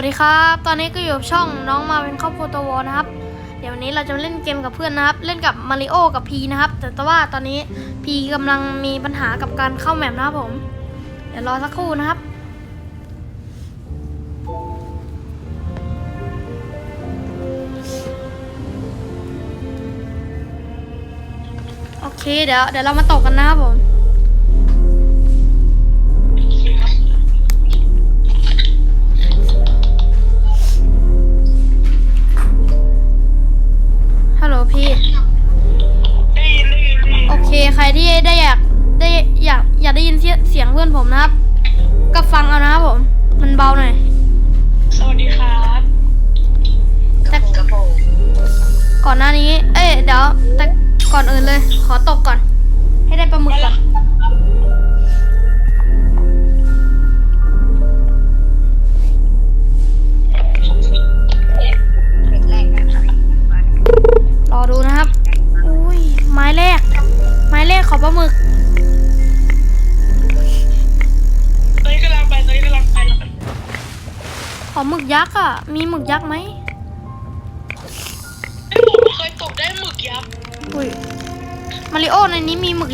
วัสดีครับ ตอนนี้ก็อยู่กับช่องน้องมาเป็นครอบครัวตัววอนะครับ เดี๋ยววันนี้เราจะมาเล่นเกมกับเพื่อนนะครับ เล่นกับมาริโอกับพีนะครับ แต่ว่าตอนนี้พีกำลังมีปัญหากับการเข้าแมปนะครับผม เดี๋ยวรอสักครู่นะครับ โอเคเดี๋ยวเดี๋ยวเรามาตกกันนะครับผม ได้อยากได้อยากอยากได้ยินเสียเสียงเพื่อนผมนะครับ ก็ฟังเอานะครับผม มันเบาหน่อย สวัสดีครับแต่กระโปรงก่อนหน้านี้ เอ้ยเดี๋ยวแต่ก่อนอื่นเลย ขอตกก่อน ให้ได้ปลาหมึกก่อน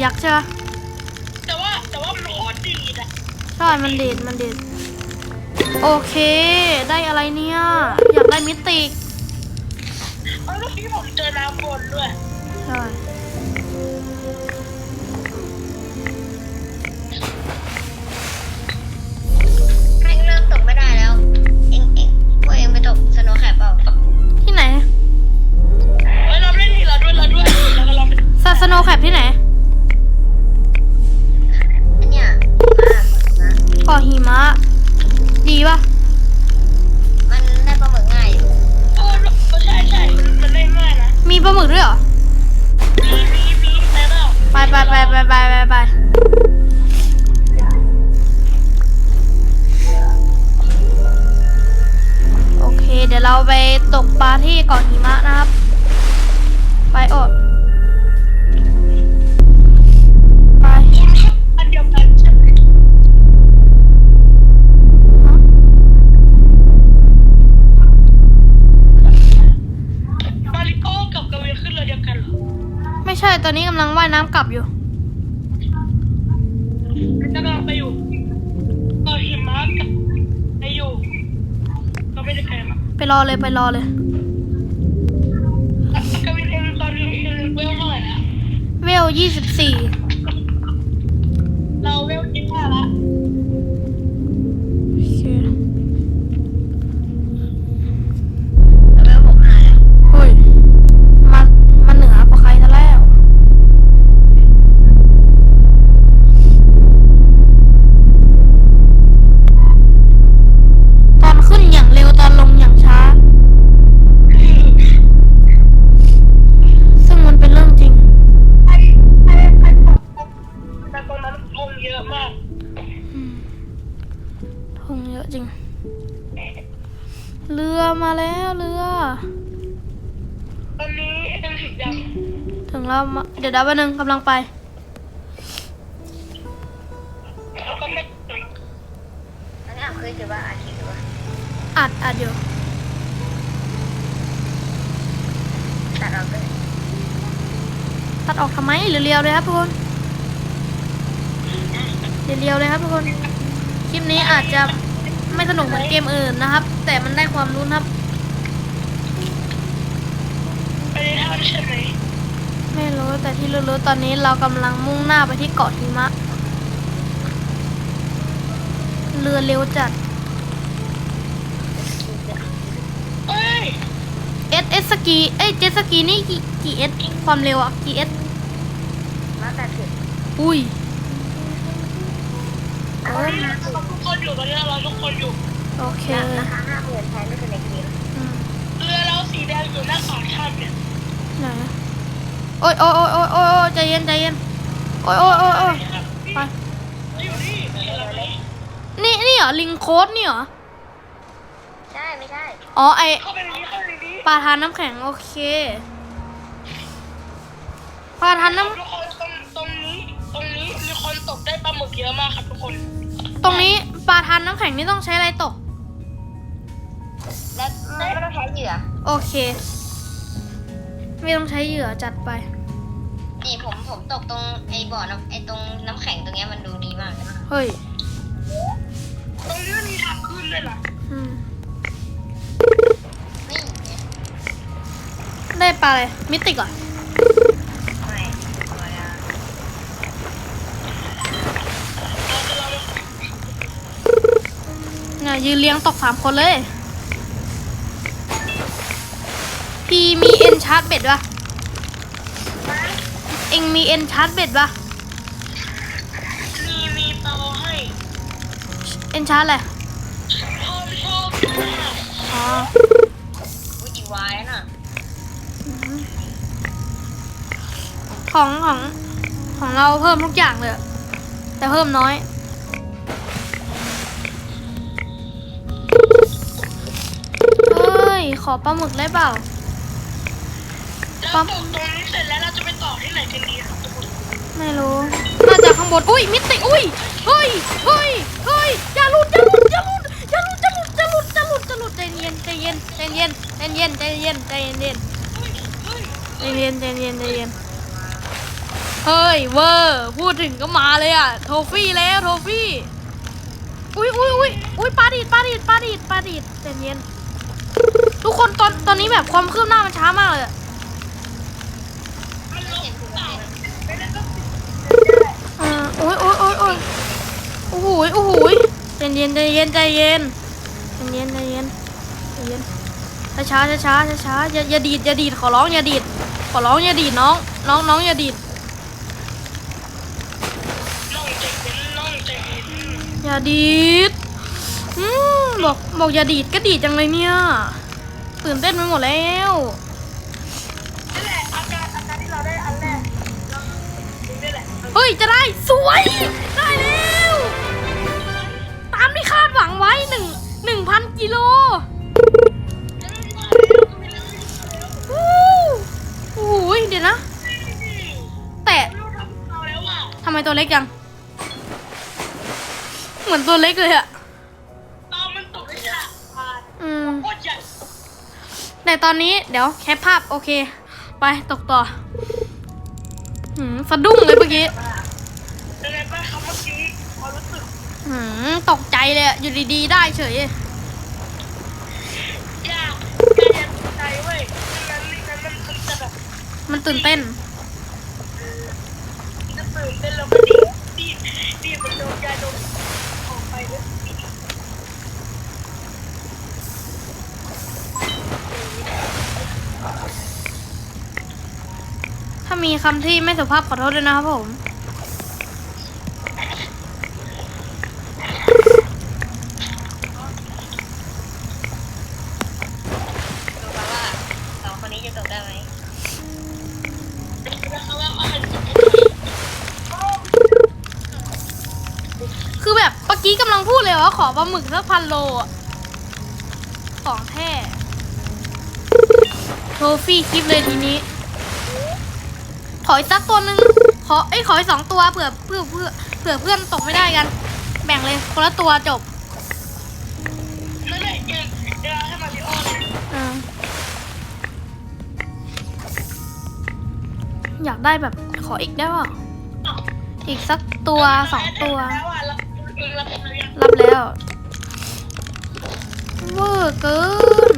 ยักษ์ใช่ไหมแต่ว่าแต่ว่ามันโคตรดีนะใช่ มันเด็ดมันเด็ดโอเค ได้อะไรเนี่ย อยากได้มิติกเอ้ยเมื่อกี้ผมเจอน้ำบนด้วย ใช่ แม่งเริ่มตกไม่ได้แล้ว เอ็งเอ็งพวกเอ็งไปตกสโนว์แคปเปล่าที่ไหนเฮ้ยเราเล่นทีละด้วยละด้วยแล้วก็เราเป็น ซาสโนแคปที่ไหนอัน เกาะหิมะ ดีปะมันได้ปลาหมึกง่ายอยู่เออใช่ใช่มันได้ง่ายนะมีปลาหมึกด้วยเหรอ มีมีมีแต่เราไปไปไปไปไปไปไปโอเค เดี๋ยวเราไปตกปลาที่เกาะหิมะนะครับ ไปโอด ช่ตอนนี้กำลังว่ายน้ำกลับอยู่ กำลังไปอยู่เออหิมะกับไปอยู่ก็ไม่ได้ไกลมากไปรอเลยไปรอเลยกาวินเองตอนนี้เองเวลเท่าไหร่แล้วเวลยี่สิบสี่เราเวลยี่ห้าละ แล้วมาเดี๋ยวดับแป๊บนึงกำลังไปแล้วก็ไม่ถึงอันนี้อะเคยถือว่าอาชีพหรือว่าอัดอัดอยู่ตัดเราเลยตัดออกทำไมเรียวๆเลยครับทุกคนเรียวๆเลยครับทุกคน คลิปนี้อาจจะไม่สนุกเหมือนเกมอื่นนะครับ แต่มันได้ความรู้นะครับไปในถ้ำใช่ไหม ไม่รู้แต่ที่รู้ๆตอนนี้เรากำลังมุ่งหน้าไปที่เกาะหิมะ เรือเร็วจัด เอ้ย เอสเอสสกีเอ้ยเจ็ตสกีนี่กี่กี่เอสความเร็วอะกี่เอสมาตัดถึงอุ้ยเอตอนอนี้เราทุกคนอยู่ตอนนี้เราทุกคนอยู่ โอเคราคาห้าหมื่นแพงไม่คือในเกมอืมเรือเราสีแดงอยู่หน้าปากถ้ำเนี่ย ไหน อะโอ้ยโอ้ยโอ้ยโอ้ยโอ้ยโอ้ยใจเย็นใจเย็นโอ้ยโอ้ยโอ้ยโอ้ยไปอยู่นี่เห็นเราไหมนี่นี่เหรอลิงโคดนี่เหรอใช่ไม่ใช่อ๋อไอเข้าไปในนี้เข้าไปในนี้ปลาทานน้ำแข็งโอเคปลาทานน้ทุกคนตรงตรงนี้ตรงนี้มีคนตกได้ปลาหมึกเยอะมากครับทุกคนำตรงนี้ปลาทานน้ำแข็งนี่ต้องใช้อะไรตก และไม่ต้องใช้เหยื่อโอเค ไม่ต้องใช้เหยื่อจัดไป นี่ผมผมตกตรงไอ้บ่อน้ำไอ้ตรงน้ำแข็งตรงเนี้ยมันดูดีมากเลยเฮ้ยตรงนี้มันมีทางขึ้นเลยเหรออืมนี่ไงได้ปลาอะไรมิติกเหรอะไม่ไม่อะเราจะลองเนี่ยยืนเลี้ยงตกสามคนเลย พี่มีเอ็นชาร์จเบ็ดปะเอ็งมีเอ็นชาร์จเบ็ดปะมีมีเตาให้เอ็นชาร์จอะไรชอบชอบอ๋ออุ้ยดีวายน่ะของของของเราเพิ่มทุกอย่างเลยอะแต่เพิ่มน้อยเฮ้ยขอปลาหมึกได้เปล่า แล้วตกตรงนี้เสร็จแล้วเราจะไปต่อที่ไหนกันดีครับทุกคนไม่รู้ น่าจะข้างบน อุ้ย มิติ อุ้ย เฮ้ย เฮ้ย เฮ้ย อย่าหลุด อย่าหลุด อย่าหลุด อย่าหลุด อย่าหลุด อย่าหลุด อย่าหลุด อย่าหลุด ใจเย็น ใจเย็น ใจเย็น ใจเย็น ใจเย็น ใจเย็น ใจเย็น ใจเย็น ใจเย็นใจเย็นเฮ้ย เวอร์ พูดถึงก็มาเลยอะโทฟี่แล้ว โทฟี่ อุ้ยอุ้ยอุ้ยอุ้ยปลาดีดปลาดีดปลาดีดปลาดีดใจเย็น ทุกคนตอนตอนนี้แบบความคืบหน้ามันช้ามากเลยอะ มันล เห็ ง นคุณ เต่า เห็น ไม่ได้ก็ อ่าโอ้ยโอ้ยโอ้ยโอ้ยโอ้โหโอ้โหใจเย็นใจเย็นใจเย็นใจเย็นใจเย็นใจเย็นช้าช้าช้าช้าช้าอย่าอย่าดีดอย่าดีดขอร้องอย่าดีดขอร้องอย่าดีดน้องน้องน้องอย่าดีดอย่าดีดอืมบอกบอกอย่าดีดก็ดีดจังเลยเนี่ยตื่นเต้นไปหมดแล้วเฮ้ยจะได้สวย ตัวเล็กเลยอะตอนมันตกได้ยากผ่านอืมโคตรใหญ่แต่ตอนนี้เดี๋ยวแคปภาพโอเค ไปตกต่อหืมสะดุ้งเลยเมื่อกี้ยังไงบ้างครับเมื่อกี้ความรู้สึกหืมตกใจเลยอะอยู่ดีๆได้เฉยยากใจเย็นใจเว้ยไม่งั้นไม่งั้นมันมันจะแบบมันตื่นเต้นจะตื่นเต้นแล้วก็ดีดีดีมันโดนยาโดนออกไปแล้ว ถ้ามีคำที่ไม่สุภาพขอโทษด้วยนะครับผม ดูกันว่าสองคนนี้จะตกได้ไหมนะคะว่าอาหา กี้กำลังพูดเลยว่าขอปลาหมึกสักพันโล ของแท้โทฟี่คลิปเลยทีนี้ ขออีกสักตัวหนึ่งขอเอ้ขออีกสองตัวเผื่อเพื่อเพื่อเผื่อเพื่อนตกไม่ได้กัน แบ่งเลยคนละตัวจบอยาริโอเลยอ่าอยากได้แบบขออีกได้ป่ะอีกสักตัวสองตัว ริงรับเรายังรับแล้วเวอร์เกิน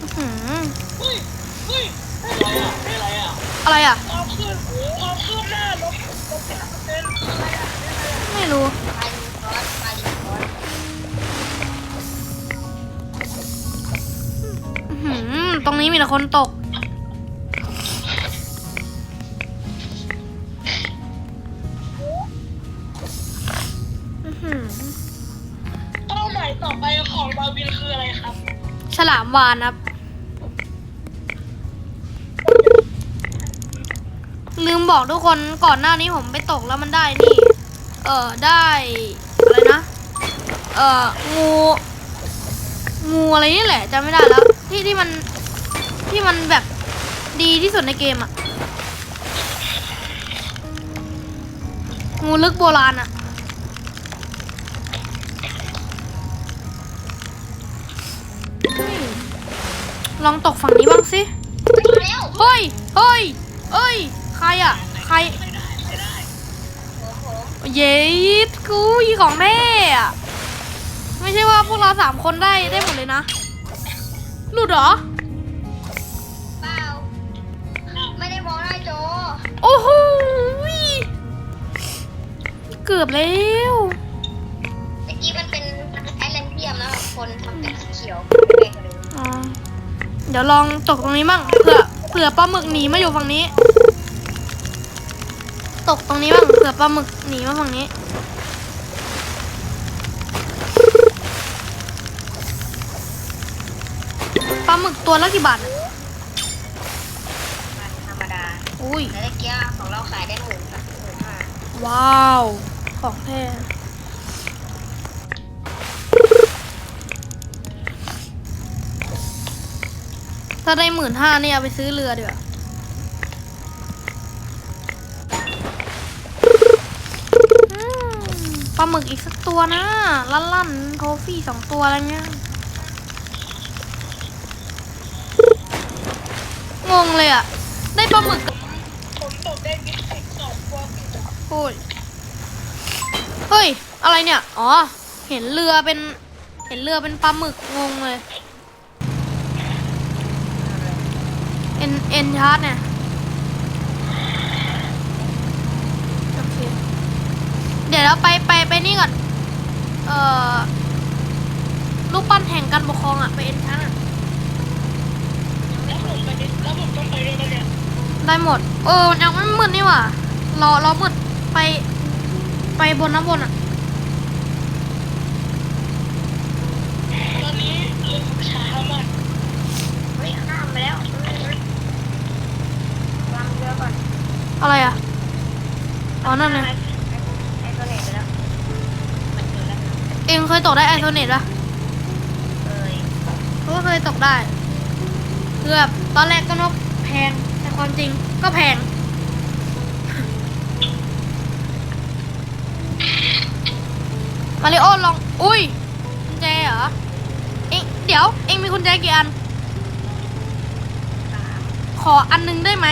อื้อหือเฮ้ยเฮ้ยอะไรอะอะไรอะอะไรอะ ความคืบความคืบหน้าลบลบแปดเปอร์เซ็นต์อะไรอะไม่รู้ปคอสปลาดินคอสอื้อหือตรงนี้มีแต่คนตก ฉลามวานครับ ลืมบอกทุกคนก่อนหน้านี้ผมไปตกแล้วมันได้นี่ เออได้ อะไรนะ เอองู งูอะไรนี่แหละจำไม่ได้แล้ว ที่ที่มันที่มันแบบดีที่สุดในเกมอะงูลึกโบราณอะ ลองตกฝั่งนี้บ้างสิมาแล้วเฮ้ยเฮ้ยเอ้ย ใครอะ ใครผมผมเย้กูยีของแม่อะไม่ใช่ว่าพวกเราสามคนได้ได้หมดเลยนะ หลุดเหรอ เปล่า ไม่ได้มองหน้าโจ โอ้โหยเกือบแล้วตะกี้มันเป็นแอตแลนเทียมนะคนทำจากสีเขียว เดี๋ยวลองตกตรงนี้บ้างเผื่อเผื่อปลาหมึกหนีมาอยู่ฝั่งนี้ ตกตรงนี้บ้างเผื่อปลาหมึกหนีมาฝั่งนี้ ปลาหมึกตัวละกี่บาทอะมันธรรมดาอุ้ยแต่ตะกี้ของเราขายได้หมื่นหมื่นห้าว้าว ของแท้ ถ้าได้หมื่นห้านี่เอาไปซื้อเรือดีกว่าปลาหมึกอีกสักตัวนะ ลั่นลั่นๆโทฟี่สองตัวอะไรเงี้ย งงเลยอะได้ปลาหมึกผมตกได้ยี่สิบสองตัวติดอะโอ้ยเฮ้ย อะไรเนี่ย อ๋อ เห็นเรือเป็น เห็นเรือเป็นปลาหมึกงงเลย เอ็ นเอ็นชาร์จเนี่ยโอเคเดี๋ยวเราไปไปไปนี่ก่อน เอ่อรูปปั้นแห่งการปกครองอะไปเอ็นชาร์จอะแล้วผมไปดิแล้วผมต้องไปด้วยกันเนี่ยได้หมด เออยังไม่มืดนี่หว่ะรอรอมืดไป ไปบนน้ำบนอะตอนนี้เรือผมช้ามากเฮ้ยข้ามไปแล้ววางเรือก่อน อะไรอะอ๋อนั่นไงไอ้นไปแล้ว มันอยู่แล้วเองเคยตกได้ไอโซเนตปะเอ้ยเพราะว่าเคยตกได้คือบตอนแรกก็นกแพงแต่ความจริงก็แพง มาริโอลอง อุ้ยกุญแจเหรอ เองเดี๋ยว เองมีกุญแจกี่อัน ขออันหนึงได้ไหม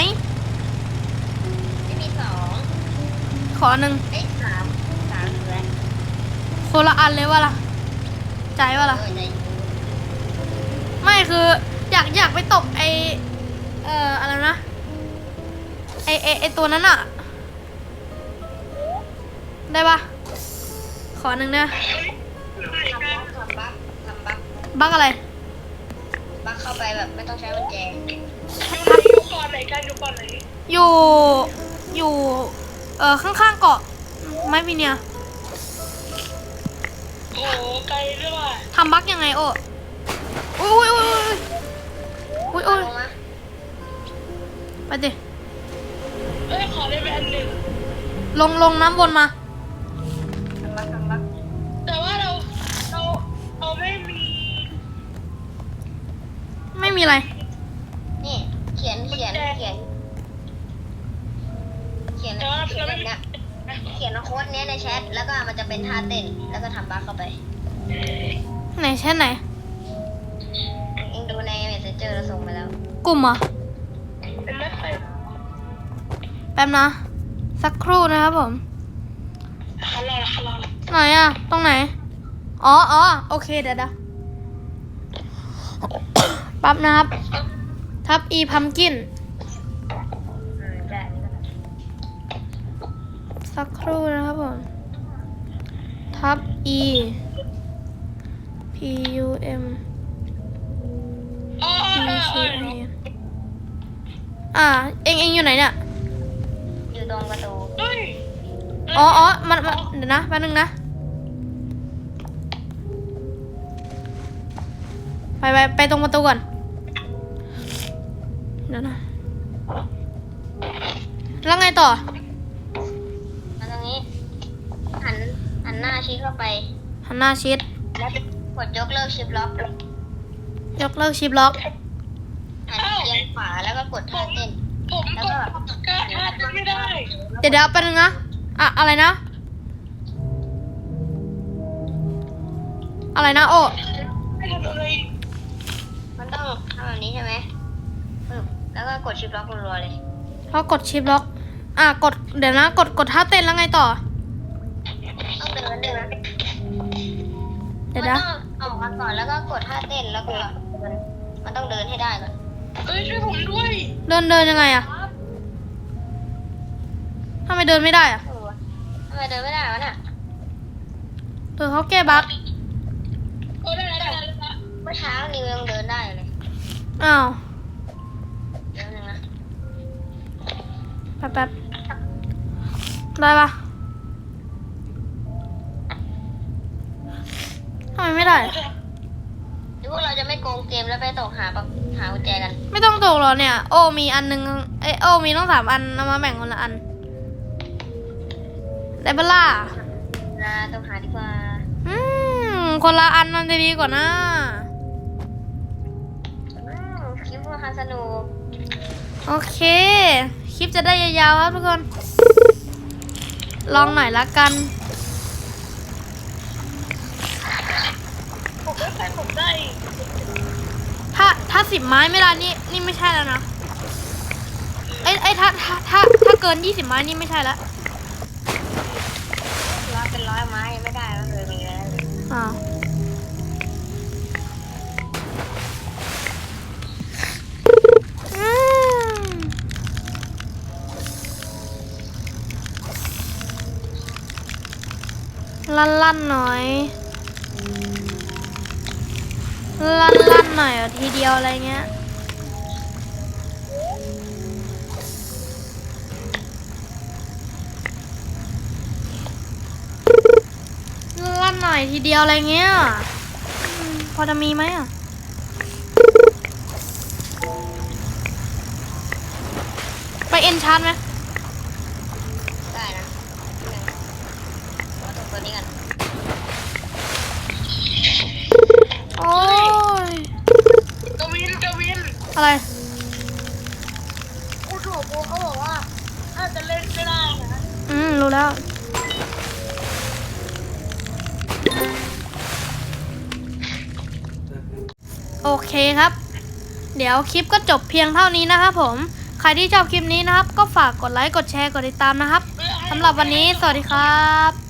ขออันหนึงเอ้ยสามสามเหลือคนละอันเลยวะล่ะ ใจวะล่ะ เออในไม่คืออยากอยากไปตบไอเอ่ออะไรนะไอไอไอตัวนั้นอะได้ปะขอหนึ่งนะทำบักทำบักทำบักบักอะไรบักเข้าไปแบบไม่ต้องใช้กุญแจ อยู่ก่อนไหนกันอยู่ก่อนไหนอยู่อยู่ เอ่อข้างๆเกาะไม้พีเนียโอ้โหไกลด้วยว่ะทำบักยังไงโอ้อุ้ยอุ้ยอุ้ยอุ้ยอุ้ยลอุ้ยงมาไปดิเอ้ยขอได้ไปอันหนึ่งลงลงน้ำบนมาทำบักทำบักแต่ว่าเราเราเราไม่มี ไม่มีอะไร โค้ดเนี้ยในแชทแล้วก็มันจะเป็นท่าเต้นแล้วก็ทำบักเข้าไปไหนแช่ไหน เองดูในเมสเซนเจอร์เราส่งไปแล้วกลุ่มเหรอเป็นไม่เคยแป๊บนะ สักครู่นะครับผมฮัลโหลฮัลโหลไหนอะตรงไหน อ๋ออ๋อโอเคเดี๋ยวเดี๋ยวปั๊บนะครับ ทับอีพัมกิน อืมได้ สักครู่นะครับผม ทับ e p u m อ๋อ p เออ k เออ i n อ่า เองเองอยู่ไหนเนี่ย อยู่ตรงประตูเฮ้ยอ๋ออ๋อมันมันเดี๋ยวนะแป๊บนึงนะ ไปไปไปตรงประตูก่อน เดี๋ยวนะ แล้วไงต่อ หันหน้าชี้เข้าไป หันหน้าชิด แล้วกดยกเลิกชิปล็อกยกเลิกชิปล็อก หันเอียงขวาแล้วก็กดท่าเต้น ผมแล้วกก็ดกล้าท่าเต้นไม่ได้ เดี๋ยวเดี๋ยวแป๊บนึงนะอะอะไรนะ อะไรนะโอ้ไม่ทำอะไรมันมันต้องทำแบบนี้ใช่ไหมปึ๊บแล้วก็กดชิปล็อกรัวๆเลย พอกดชิปล็อก อะกดเดี๋ยวนะ กดกดท่าเต้นแล้วไงต่อ ต้องเดินเดินเดี๋ยวมันนะต้องออกมาก่อนแล้วก็กดท่าเต้นแล้วก็เดินมันต้องเดินให้ได้ก่อนเอ้ยช่วยผมด้วยเดินเดินยังไงอะทำไมเดินไม่ได้อะโอ้โหทำไมเดินไม่ได้วะเนี่ยเออเขาแก้บั๊กเออได้แล้วได้แล้วได้แล้วเมื่อเช้านิวยังเดินได้เลยอ้าวเดี๋ยวนึงนะแป๊บแป๊บได้ปะ ไมไม่ได้อะหรือพวกเราจะไม่โกงเกมแล้วไปตกหาปะหากุญแจกัน ไม่ต้องตกหรอเนี่ย โอมีอันหนึงเอยโอมีต้องสามอันเอามาแบ่งคนละอันได้ปะล่ะลาตกหาดีกว่า อืมคนละอันมันจะดีกว่านะอืมคลิปมันสนุก โอเค คลิปจะได้ยาวๆครับทุกคน ลองหน่อยละกัน ผมได้ใส่ผมได้ถ้าถ้าสิบไม้ไม่ได้นี่นี่ไม่ใช่แล้วนะไอ้ไอ้ยถ้าถ้าถ้าถ้าเกินยี่สิบไม้นี่ไม่ใช่แล้วร้อยเป็นร้อยไม้ยังไม่ได้ก็เลยมีแล้วอ้าวอืมลั่นลั่นๆหน่อย ลั่นลั่นๆหน่อยอะทีเดียวอะไรเงี้ยลั่นหน่อยทีเดียวอะไรเงี้ยอืมพอจะมีไหมอะไปเอ็นชาร์จไหมได้นะหนึ่งเอาตกตัวนี้กันโอ้ยกวินกวิน อะไรกูถูกกูเขาบอกว่าถ้าจะเล่นไม่ได้นะอืมรู้แล้วโอเคครับ เดี๋ยวคลิปก็จบเพียงเท่านี้นะครับผม ใครที่ชอบคลิปนี้นะครับ ก็ฝากกดไลค์ กดแชร์ กดติดตามนะครับสำหรับวันนี้ สวัสดีครับ